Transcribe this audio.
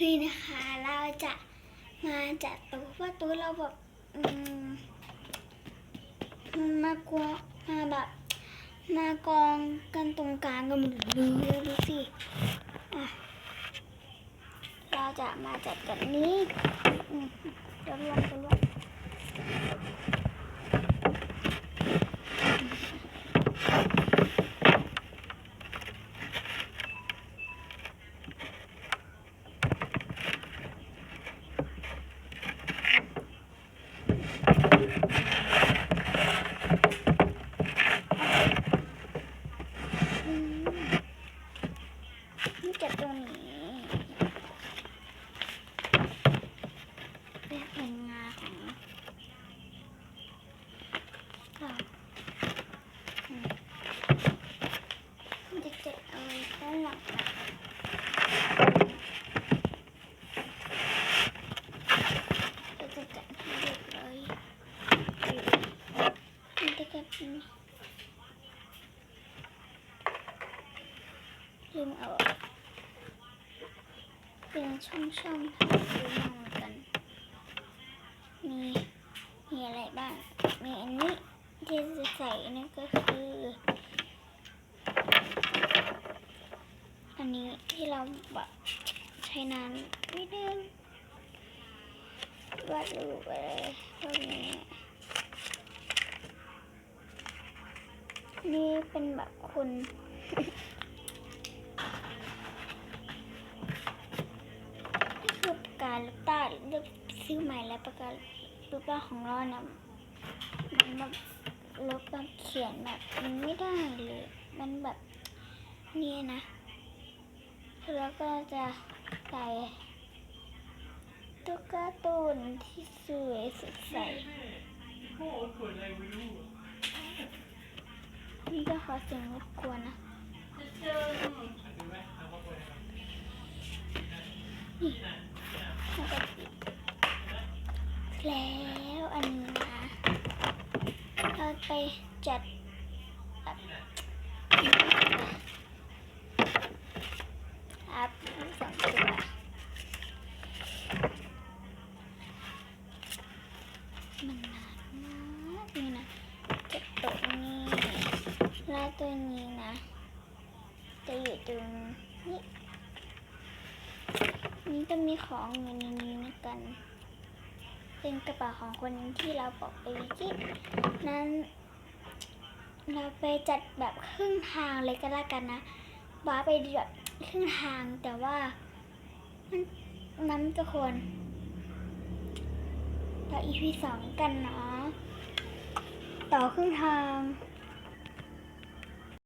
พี่นะคะเราจะมาจัดตู้เพราะตู้เราแบบมมากลัวมาแบบมากองกันตรงกลางกันหมดเลยดูสิเราจะมาจัดแบบนี้อืมเดี๋ยวรวมกันรวมอืมนี่จัดตรงนี้เป็นงาของเราอืมมันจะจัด เอาไว้ด้านหลังนะเราจะจั ที่เราแบบใช้นานนิดนึงวาดรูปอะไรพวกนี้นี่เป็นแบบคุณนี่คือปากกาลูกตาเลือกซื้อใหม่แล้วปากกาลูกตาของเราเนี่ยมันแบบลบแบบเขียนแบบมันไม่ได้เลย มันแบบนี่นะ แล้วก็จะใส่ตุ๊กตาตูนที่สวยสดใสนี่ก็ขอเสียงรบกวนนะแล้วก็ปิดแล้วอันนี้นะเราไปจัด แบบครับสองตัวมันนานมากนี่นะจะตรงนี้แล้วตัวนี้นะ จะอยู่ตรงนี้นี่ก็มีของอยู่ในนี้เหมือนกันเป็นกระเป๋าของคนที่เราบอกไปเมื่นั้นเราไปจัดแบบครึ่งทางเลยก็แล้วกันนะบ้าไปแบบ ครึ่งทางแต่ว่ามันน้ำทุกคนเรา EP สองกันเนาะต่อครึ่งทาง